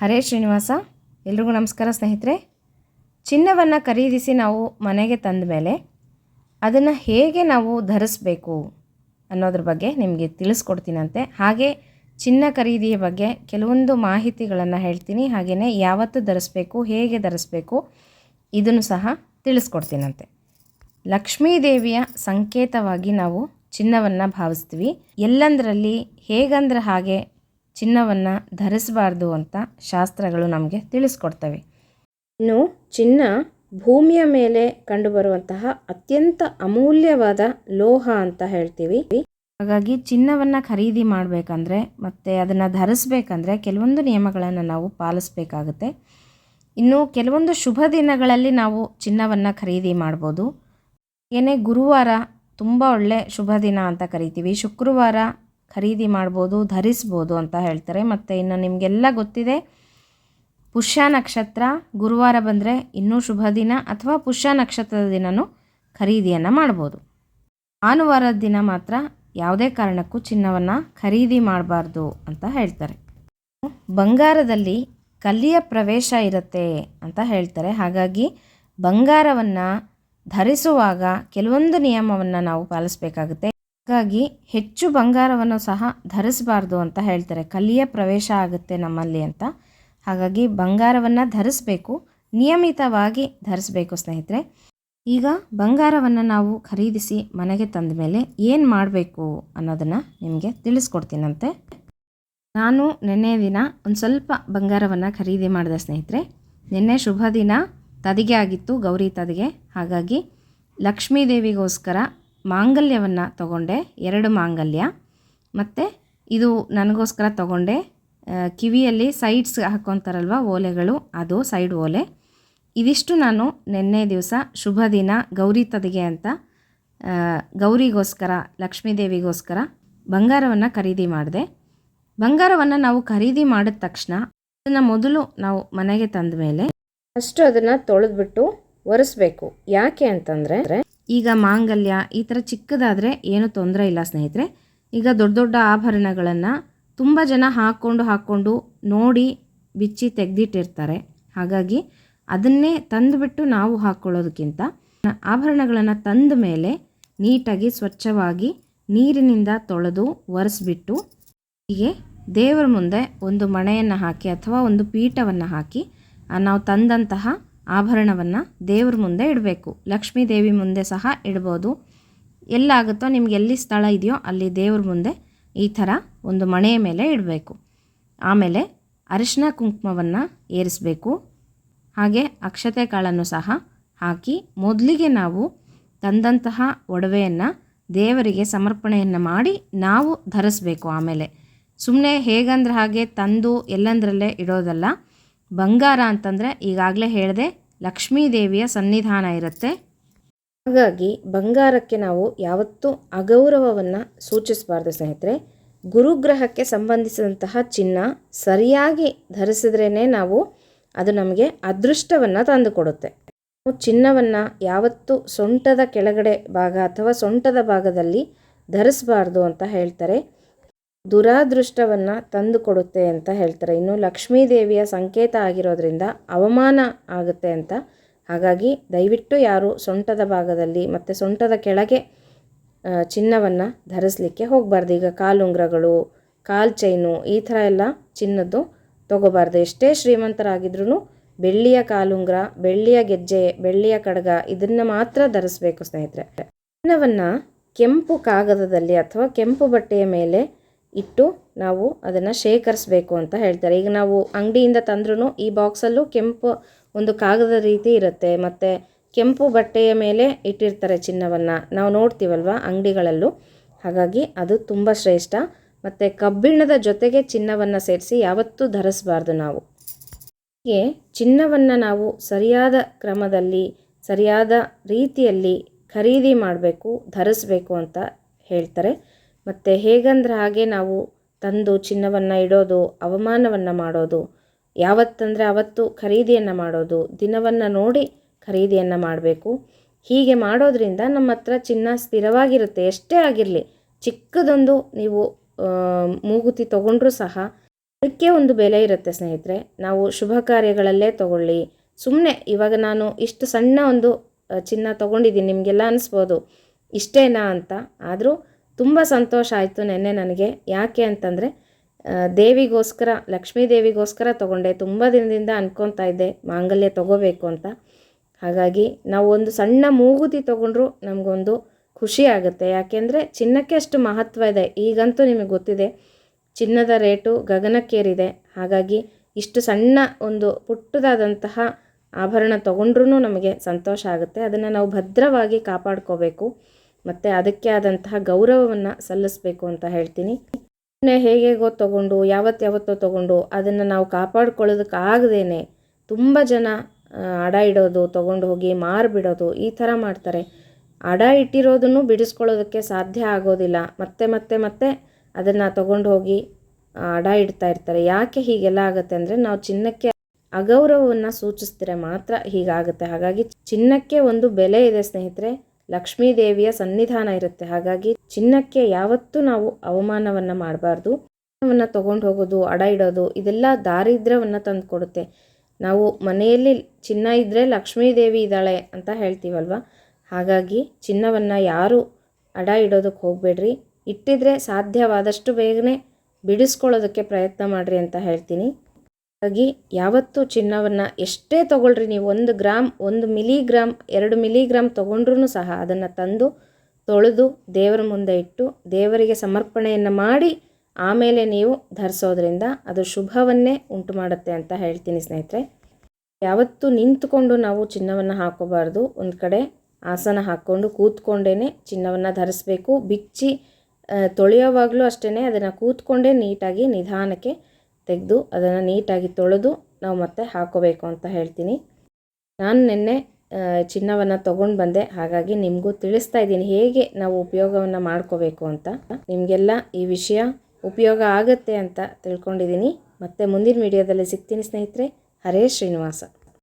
ಹರೇ ಶ್ರೀನಿವಾಸ, ಎಲ್ರಿಗೂ ನಮಸ್ಕಾರ ಸ್ನೇಹಿತರೆ. ಚಿನ್ನವನ್ನು ಖರೀದಿಸಿ ನಾವು ಮನೆಗೆ ತಂದ ಮೇಲೆ ಅದನ್ನು ಹೇಗೆ ನಾವು ಧರಿಸ್ಬೇಕು ಅನ್ನೋದ್ರ ಬಗ್ಗೆ ನಿಮಗೆ ತಿಳಿಸ್ಕೊಡ್ತೀನಂತೆ. ಹಾಗೆ ಚಿನ್ನ ಖರೀದಿಯ ಬಗ್ಗೆ ಕೆಲವೊಂದು ಮಾಹಿತಿಗಳನ್ನು ಹೇಳ್ತೀನಿ. ಹಾಗೆಯೇ ಯಾವತ್ತು ಧರಿಸ್ಬೇಕು, ಹೇಗೆ ಧರಿಸ್ಬೇಕು ಇದನ್ನು ಸಹ ತಿಳಿಸ್ಕೊಡ್ತೀನಂತೆ. ಲಕ್ಷ್ಮೀದೇವಿಯ ಸಂಕೇತವಾಗಿ ನಾವು ಚಿನ್ನವನ್ನು ಭಾವಿಸ್ತೀವಿ. ಎಲ್ಲಂದರಲ್ಲಿ ಹೇಗಂದ್ರೆ ಹಾಗೆ ಚಿನ್ನವನ್ನು ಧರಿಸಬಾರ್ದು ಅಂತ ಶಾಸ್ತ್ರಗಳು ನಮಗೆ ತಿಳಿಸ್ಕೊಡ್ತವೆ. ಇನ್ನು ಚಿನ್ನ ಭೂಮಿಯ ಮೇಲೆ ಕಂಡುಬರುವಂತಹ ಅತ್ಯಂತ ಅಮೂಲ್ಯವಾದ ಲೋಹ ಅಂತ ಹೇಳ್ತೀವಿ. ಹಾಗಾಗಿ ಚಿನ್ನವನ್ನು ಖರೀದಿ ಮಾಡಬೇಕಂದ್ರೆ ಮತ್ತು ಅದನ್ನು ಧರಿಸ್ಬೇಕಂದ್ರೆ ಕೆಲವೊಂದು ನಿಯಮಗಳನ್ನು ನಾವು ಪಾಲಿಸಬೇಕಾಗುತ್ತೆ. ಇನ್ನು ಕೆಲವೊಂದು ಶುಭ ದಿನಗಳಲ್ಲಿ ನಾವು ಚಿನ್ನವನ್ನು ಖರೀದಿ ಮಾಡ್ಬೋದು. ಏನೇ ಗುರುವಾರ ತುಂಬ ಒಳ್ಳೆ ಶುಭ ದಿನ ಅಂತ ಕರಿತೀವಿ. ಶುಕ್ರವಾರ ಖರೀದಿ ಮಾಡ್ಬೋದು, ಧರಿಸ್ಬೋದು ಅಂತ ಹೇಳ್ತಾರೆ. ಮತ್ತು ಇನ್ನು ನಿಮಗೆಲ್ಲ ಗೊತ್ತಿದೆ, ಪುಷ್ಯ ನಕ್ಷತ್ರ ಗುರುವಾರ ಬಂದರೆ ಇನ್ನೂ ಶುಭ ದಿನ ಅಥವಾ ಪುಷ್ಯ ನಕ್ಷತ್ರದ ದಿನವೂ ಖರೀದಿಯನ್ನು ಮಾಡ್ಬೋದು. ಭಾನುವಾರದ ದಿನ ಮಾತ್ರ ಯಾವುದೇ ಕಾರಣಕ್ಕೂ ಚಿನ್ನವನ್ನು ಖರೀದಿ ಮಾಡಬಾರ್ದು ಅಂತ ಹೇಳ್ತಾರೆ. ಬಂಗಾರದಲ್ಲಿ ಕಲ್ಲಿಯ ಪ್ರವೇಶ ಇರುತ್ತೆ ಅಂತ ಹೇಳ್ತಾರೆ. ಹಾಗಾಗಿ ಬಂಗಾರವನ್ನು ಧರಿಸುವಾಗ ಕೆಲವೊಂದು ನಿಯಮವನ್ನು ನಾವು ಪಾಲಿಸಬೇಕಾಗುತ್ತೆ. ಹಾಗಾಗಿ ಹೆಚ್ಚು ಬಂಗಾರವನ್ನು ಸಹ ಧರಿಸಬಾರ್ದು ಅಂತ ಹೇಳ್ತಾರೆ. ಕಲಿಯ ಪ್ರವೇಶ ಆಗುತ್ತೆ ನಮ್ಮಲ್ಲಿ ಅಂತ. ಹಾಗಾಗಿ ಬಂಗಾರವನ್ನು ಧರಿಸಬೇಕು, ನಿಯಮಿತವಾಗಿ ಧರಿಸಬೇಕು ಸ್ನೇಹಿತರೆ. ಈಗ ಬಂಗಾರವನ್ನು ನಾವು ಖರೀದಿಸಿ ಮನೆಗೆ ತಂದ ಮೇಲೆ ಏನು ಮಾಡಬೇಕು ಅನ್ನೋದನ್ನು ನಿಮಗೆ ತಿಳಿಸ್ಕೊಡ್ತೀನಂತೆ. ನಾನು ನಿನ್ನೆ ದಿನ ಒಂದು ಸ್ವಲ್ಪ ಬಂಗಾರವನ್ನು ಖರೀದಿ ಮಾಡಿದೆ ಸ್ನೇಹಿತರೆ. ನಿನ್ನೆ ಶುಭ ದಿನ, ತದಿಗೆ ಆಗಿತ್ತು ಗೌರಿ ತದಿಗೆ. ಹಾಗಾಗಿ ಲಕ್ಷ್ಮೀ ದೇವಿಗೋಸ್ಕರ ಮಾಂಗಲ್ಯವನ್ನು ತಗೊಂಡೆ, ಎರಡು ಮಾಂಗಲ್ಯ. ಮತ್ತು ಇದು ನನಗೋಸ್ಕರ ತಗೊಂಡೆ. ಕಿವಿಯಲ್ಲಿ ಸೈಡ್ಸ್ ಹಾಕ್ಕೊತಾರಲ್ವ ಓಲೆಗಳು, ಅದು ಸೈಡ್ ಓಲೆ. ಇದಿಷ್ಟು ನಾನು ನಿನ್ನೆ ದಿವಸ ಶುಭ ದಿನ, ಗೌರಿ ತದಿಗೆ ಅಂತ ಗೌರಿಗೋಸ್ಕರ, ಲಕ್ಷ್ಮೀದೇವಿಗೋಸ್ಕರ ಬಂಗಾರವನ್ನು ಖರೀದಿ ಮಾಡಿದೆ. ಬಂಗಾರವನ್ನು ನಾವು ಖರೀದಿ ಮಾಡಿದ ತಕ್ಷಣ ಅದನ್ನು ಮೊದಲು ನಾವು ಮನೆಗೆ ತಂದ ಮೇಲೆ ಫಸ್ಟು ಅದನ್ನು ತೊಳೆದ್ಬಿಟ್ಟು ಒರೆಸ್ಬೇಕು. ಯಾಕೆ ಅಂತಂದರೆ ಈಗ ಮಾಂಗಲ್ಯ ಈ ಥರ ಚಿಕ್ಕದಾದರೆ ಏನೂ ತೊಂದರೆ ಇಲ್ಲ ಸ್ನೇಹಿತರೆ. ಈಗ ದೊಡ್ಡ ದೊಡ್ಡ ಆಭರಣಗಳನ್ನು ತುಂಬ ಜನ ಹಾಕ್ಕೊಂಡು ಹಾಕ್ಕೊಂಡು ನೋಡಿ ಬಿಚ್ಚಿ ತೆಗೆದಿಟ್ಟಿರ್ತಾರೆ. ಹಾಗಾಗಿ ಅದನ್ನೇ ತಂದುಬಿಟ್ಟು ನಾವು ಹಾಕ್ಕೊಳ್ಳೋದಕ್ಕಿಂತ ಆಭರಣಗಳನ್ನು ತಂದ ಮೇಲೆ ನೀಟಾಗಿ ಸ್ವಚ್ಛವಾಗಿ ನೀರಿನಿಂದ ತೊಳೆದು ಒರೆಸ್ಬಿಟ್ಟು ಹೀಗೆ ದೇವರ ಮುಂದೆ ಒಂದು ಮಣೆಯನ್ನು ಹಾಕಿ ಅಥವಾ ಒಂದು ಪೀಠವನ್ನು ಹಾಕಿ ನಾವು ತಂದಂತಹ ಆಭರಣವನ್ನು ದೇವ್ರ ಮುಂದೆ ಇಡಬೇಕು. ಲಕ್ಷ್ಮೀ ದೇವಿ ಮುಂದೆ ಸಹ ಇಡ್ಬೋದು. ಎಲ್ಲಾಗುತ್ತೋ, ನಿಮ್ಗೆ ಎಲ್ಲಿ ಸ್ಥಳ ಇದೆಯೋ ಅಲ್ಲಿ ದೇವ್ರ ಮುಂದೆ ಈ ಥರ ಒಂದು ಮಣೆಯ ಮೇಲೆ ಇಡಬೇಕು. ಆಮೇಲೆ ಅರಿಶಿನ ಕುಂಕುಮವನ್ನು ಏರಿಸಬೇಕು. ಹಾಗೆ ಅಕ್ಷತೆ ಕಾಳನ್ನು ಸಹ ಹಾಕಿ ಮೊದಲಿಗೆ ನಾವು ತಂದಂತಹ ಒಡವೆಯನ್ನು ದೇವರಿಗೆ ಸಮರ್ಪಣೆಯನ್ನು ಮಾಡಿ ನಾವು ಧರಿಸ್ಬೇಕು ಆಮೇಲೆ. ಸುಮ್ಮನೆ ಹೇಗಂದ್ರೆ ಹಾಗೆ ತಂದು ಎಲ್ಲಂದ್ರಲ್ಲೇ ಇಡೋದಲ್ಲ. ಬಂಗಾರ ಅಂತಂದರೆ ಈಗಾಗಲೇ ಹೇಳಿದೆ ಲಕ್ಷ್ಮೀ ದೇವಿಯ ಸನ್ನಿಧಾನ ಇರುತ್ತೆ. ಹಾಗಾಗಿ ಬಂಗಾರಕ್ಕೆ ನಾವು ಯಾವತ್ತೂ ಅಗೌರವವನ್ನು ಸೂಚಿಸಬಾರ್ದು ಸ್ನೇಹಿತರೆ. ಗುರುಗ್ರಹಕ್ಕೆ ಸಂಬಂಧಿಸಿದಂತಹ ಚಿನ್ನ ಸರಿಯಾಗಿ ಧರಿಸಿದ್ರೇ ನಾವು ಅದು ನಮಗೆ ಅದೃಷ್ಟವನ್ನು ತಂದುಕೊಡುತ್ತೆ. ನಾವು ಚಿನ್ನವನ್ನು ಯಾವತ್ತೂ ಸೊಂಟದ ಕೆಳಗಡೆ ಭಾಗ ಅಥವಾ ಸೊಂಟದ ಭಾಗದಲ್ಲಿ ಧರಿಸಬಾರ್ದು ಅಂತ ಹೇಳ್ತಾರೆ. ದುರಾದೃಷ್ಟವನ್ನು ತಂದು ಕೊಡುತ್ತೆ ಅಂತ ಹೇಳ್ತಾರೆ. ಇನ್ನು ಲಕ್ಷ್ಮೀ ದೇವಿಯ ಸಂಕೇತ ಆಗಿರೋದ್ರಿಂದ ಅವಮಾನ ಆಗುತ್ತೆ ಅಂತ. ಹಾಗಾಗಿ ದಯವಿಟ್ಟು ಯಾರು ಸೊಂಟದ ಭಾಗದಲ್ಲಿ ಮತ್ತು ಸೊಂಟದ ಕೆಳಗೆ ಚಿನ್ನವನ್ನು ಧರಿಸಲಿಕ್ಕೆ ಹೋಗಬಾರ್ದು. ಈಗ ಕಾಲುಂಗ್ರಗಳು ಕಾಲು ಚೈನು ಈ ಥರ ಎಲ್ಲ ಚಿನ್ನದ್ದು ತೊಗೋಬಾರ್ದು. ಎಷ್ಟೇ ಶ್ರೀಮಂತರಾಗಿದ್ರೂ ಬೆಳ್ಳಿಯ ಕಾಲುಂಗ್ರ ಬೆಳ್ಳಿಯ ಗೆಜ್ಜೆ, ಬೆಳ್ಳಿಯ ಕಡಗ ಇದನ್ನು ಮಾತ್ರ ಧರಿಸ್ಬೇಕು ಸ್ನೇಹಿತರೆ. ಚಿನ್ನವನ್ನು ಕೆಂಪು ಕಾಗದದಲ್ಲಿ ಅಥವಾ ಕೆಂಪು ಬಟ್ಟೆಯ ಮೇಲೆ ಇಟ್ಟು ನಾವು ಅದನ್ನು ಶೇಖರಿಸಬೇಕು ಅಂತ ಹೇಳ್ತಾರೆ. ಈಗ ನಾವು ಅಂಗಡಿಯಿಂದ ತಂದ್ರೂ ಈ ಬಾಕ್ಸಲ್ಲೂ ಕೆಂಪು ಒಂದು ಕಾಗದ ರೀತಿ ಇರುತ್ತೆ. ಮತ್ತು ಕೆಂಪು ಬಟ್ಟೆಯ ಮೇಲೆ ಇಟ್ಟಿರ್ತಾರೆ ಚಿನ್ನವನ್ನು. ನಾವು ನೋಡ್ತೀವಲ್ವ ಅಂಗಡಿಗಳಲ್ಲೂ. ಹಾಗಾಗಿ ಅದು ತುಂಬ ಶ್ರೇಷ್ಠ. ಮತ್ತು ಕಬ್ಬಿಣದ ಜೊತೆಗೆ ಚಿನ್ನವನ್ನು ಸೇರಿಸಿ ಯಾವತ್ತೂ ಧರಿಸಬಾರ್ದು ನಾವು. ಹೀಗೆ ಚಿನ್ನವನ್ನು ನಾವು ಸರಿಯಾದ ಕ್ರಮದಲ್ಲಿ, ಸರಿಯಾದ ರೀತಿಯಲ್ಲಿ ಖರೀದಿ ಮಾಡಬೇಕು, ಧರಿಸ್ಬೇಕು ಅಂತ ಹೇಳ್ತಾರೆ. ಮತ್ತು ಹೇಗಂದ್ರೆ ಹಾಗೆ ನಾವು ತಂದು ಚಿನ್ನವನ್ನು ಇಡೋದು, ಅವಮಾನವನ್ನು ಮಾಡೋದು, ಯಾವತ್ತಂದರೆ ಅವತ್ತು ಖರೀದಿಯನ್ನು ಮಾಡೋದು, ದಿನವನ್ನು ನೋಡಿ ಖರೀದಿಯನ್ನು ಮಾಡಬೇಕು. ಹೀಗೆ ಮಾಡೋದ್ರಿಂದ ನಮ್ಮ ಹತ್ರ ಚಿನ್ನ ಸ್ಥಿರವಾಗಿರುತ್ತೆ. ಎಷ್ಟೇ ಆಗಿರಲಿ, ಚಿಕ್ಕದೊಂದು ನೀವು ಮೂಗುತಿ ತಗೊಂಡ್ರೂ ಸಹ ಅದಕ್ಕೆ ಒಂದು ಬೆಲೆ ಇರುತ್ತೆ ಸ್ನೇಹಿತರೆ. ನಾವು ಶುಭ ಕಾರ್ಯಗಳಲ್ಲೇ ತಗೊಳ್ಳಿ. ಸುಮ್ಮನೆ ಇವಾಗ ನಾನು ಇಷ್ಟು ಸಣ್ಣ ಒಂದು ಚಿನ್ನ ತಗೊಂಡಿದ್ದೀನಿ, ನಿಮಗೆಲ್ಲ ಅನಿಸ್ಬೋದು. ಇಷ್ಟೇನಾ ಅಂತ. ಆದರೂ ತುಂಬ ಸಂತೋಷ ಆಯಿತು ನೆನ್ನೆ ನನಗೆ. ಯಾಕೆ ಅಂತಂದರೆ ದೇವಿಗೋಸ್ಕರ, ಲಕ್ಷ್ಮೀ ದೇವಿಗೋಸ್ಕರ ತೊಗೊಂಡೆ. ತುಂಬ ದಿನದಿಂದ ಅನ್ಕೊತಾ ಇದ್ದೆ, ಮಾಂಗಲ್ಯ ತೊಗೋಬೇಕು ಅಂತ. ಹಾಗಾಗಿ ನಾವು ಒಂದು ಸಣ್ಣ ಮೂಗುತಿ ತೊಗೊಂಡ್ರು ನಮಗೊಂದು ಖುಷಿ ಆಗುತ್ತೆ. ಯಾಕೆಂದರೆ ಚಿನ್ನಕ್ಕೆ ಅಷ್ಟು ಮಹತ್ವ ಇದೆ. ಈಗಂತೂ ನಿಮಗೆ ಗೊತ್ತಿದೆ, ಚಿನ್ನದ ರೇಟು ಗಗನಕ್ಕೇರಿದೆ. ಹಾಗಾಗಿ ಇಷ್ಟು ಸಣ್ಣ ಒಂದು ಪುಟ್ಟದಾದಂತಹ ಆಭರಣ ತೊಗೊಂಡ್ರೂ ನಮಗೆ ಸಂತೋಷ ಆಗುತ್ತೆ. ಅದನ್ನು ನಾವು ಭದ್ರವಾಗಿ ಕಾಪಾಡ್ಕೋಬೇಕು. ಮತ್ತು ಅದಕ್ಕೆ ಆದಂತಹ ಗೌರವವನ್ನು ಸಲ್ಲಿಸಬೇಕು ಅಂತ ಹೇಳ್ತೀನಿ. ಹೇಗೇಗೋ ತೊಗೊಂಡು ಯಾವತ್ತು ಯಾವತ್ತೋ ತೊಗೊಂಡು ಅದನ್ನು ನಾವು ಕಾಪಾಡ್ಕೊಳ್ಳೋದಕ್ಕಾಗದೇನೆ ತುಂಬ ಜನ ಅಡ ಇಡೋದು, ತೊಗೊಂಡು ಹೋಗಿ ಮಾರಿಬಿಡೋದು ಈ ಥರ ಮಾಡ್ತಾರೆ. ಅಡ ಇಟ್ಟಿರೋದನ್ನು ಬಿಡಿಸ್ಕೊಳ್ಳೋದಕ್ಕೆ ಸಾಧ್ಯ ಆಗೋದಿಲ್ಲ. ಮತ್ತೆ ಮತ್ತೆ ಮತ್ತೆ ಅದನ್ನು ತೊಗೊಂಡು ಹೋಗಿ ಅಡ ಇಡ್ತಾ ಇರ್ತಾರೆ. ಯಾಕೆ ಹೀಗೆಲ್ಲ ಆಗುತ್ತೆ ಅಂದರೆ ನಾವು ಚಿನ್ನಕ್ಕೆ ಅಗೌರವವನ್ನು ಸೂಚಿಸಿದ್ರೆ ಮಾತ್ರ ಹೀಗಾಗುತ್ತೆ. ಹಾಗಾಗಿ ಚಿನ್ನಕ್ಕೆ ಒಂದು ಬೆಲೆ ಇದೆ ಸ್ನೇಹಿತರೆ. ಲಕ್ಷ್ಮೀ ದೇವಿಯ ಸನ್ನಿಧಾನ ಇರುತ್ತೆ. ಹಾಗಾಗಿ ಚಿನ್ನಕ್ಕೆ ಯಾವತ್ತೂ ನಾವು ಅವಮಾನವನ್ನು ಮಾಡಬಾರ್ದು. ಚಿನ್ನವನ್ನು ತೊಗೊಂಡು ಹೋಗೋದು, ಅಡ ಇಡೋದು, ಇದೆಲ್ಲ ದಾರಿದ್ರ್ಯವನ್ನು ತಂದು ಕೊಡುತ್ತೆ. ನಾವು ಮನೆಯಲ್ಲಿ ಚಿನ್ನ ಇದ್ದರೆ ಲಕ್ಷ್ಮೀ ದೇವಿ ಇದ್ದಾಳೆ ಅಂತ ಹೇಳ್ತೀವಲ್ವ? ಹಾಗಾಗಿ ಚಿನ್ನವನ್ನು ಯಾರು ಅಡ ಇಡೋದಕ್ಕೆ ಹೋಗಬೇಡ್ರಿ. ಇಟ್ಟಿದ್ರೆ ಸಾಧ್ಯವಾದಷ್ಟು ಬೇಗನೆ ಬಿಡಿಸ್ಕೊಳ್ಳೋದಕ್ಕೆ ಪ್ರಯತ್ನ ಮಾಡಿರಿ ಅಂತ ಹೇಳ್ತೀನಿ. ಹಾಗಾಗಿ ಯಾವತ್ತೂ ಚಿನ್ನವನ್ನು ಎಷ್ಟೇ ತೊಗೊಳ್ರಿ, ನೀವು ಒಂದು ಗ್ರಾಮ್ ಒಂದು ಮಿಲಿಗ್ರಾಮ್ ಎರಡು ಮಿಲಿಗ್ರಾಮ್ ತೊಗೊಂಡ್ರೂ ಸಹ ಅದನ್ನು ತಂದು ತೊಳೆದು ದೇವರ ಮುಂದೆ ಇಟ್ಟು ದೇವರಿಗೆ ಸಮರ್ಪಣೆಯನ್ನು ಮಾಡಿ ಆಮೇಲೆ ನೀವು ಧರಿಸೋದ್ರಿಂದ ಅದು ಶುಭವನ್ನೇ ಉಂಟು ಮಾಡುತ್ತೆ ಅಂತ ಹೇಳ್ತೀನಿ ಸ್ನೇಹಿತರೆ. ಯಾವತ್ತೂ ನಿಂತುಕೊಂಡು ನಾವು ಚಿನ್ನವನ್ನು ಹಾಕೋಬಾರ್ದು. ಒಂದು ಕಡೆ ಆಸನ ಹಾಕ್ಕೊಂಡು ಕೂತ್ಕೊಂಡೇ ಚಿನ್ನವನ್ನು ಧರಿಸ್ಬೇಕು. ಬಿಚ್ಚಿ ತೊಳೆಯೋವಾಗಲೂ ಅಷ್ಟೇ ಅದನ್ನು ಕೂತ್ಕೊಂಡೇ ನೀಟಾಗಿ ನಿಧಾನಕ್ಕೆ ತೆಗೆದು ಅದನ್ನು ನೀಟಾಗಿ ತೊಳೆದು ನಾವು ಮತ್ತೆ ಹಾಕೋಬೇಕು ಅಂತ ಹೇಳ್ತೀನಿ. ನಾನು ನಿನ್ನೆ ಚಿನ್ನವನ್ನು ತೊಗೊಂಡು ಬಂದೆ. ಹಾಗಾಗಿ ನಿಮಗೂ ತಿಳಿಸ್ತಾ ಇದ್ದೀನಿ ಹೇಗೆ ನಾವು ಉಪಯೋಗವನ್ನು ಮಾಡ್ಕೋಬೇಕು ಅಂತ. ನಿಮಗೆಲ್ಲ ಈ ವಿಷಯ ಉಪಯೋಗ ಆಗುತ್ತೆ ಅಂತ ತಿಳ್ಕೊಂಡಿದ್ದೀನಿ. ಮತ್ತೆ ಮುಂದಿನ ವಿಡಿಯೋದಲ್ಲಿ ಸಿಗ್ತೀನಿ ಸ್ನೇಹಿತರೆ. ಹರೇ ಶ್ರೀನಿವಾಸ.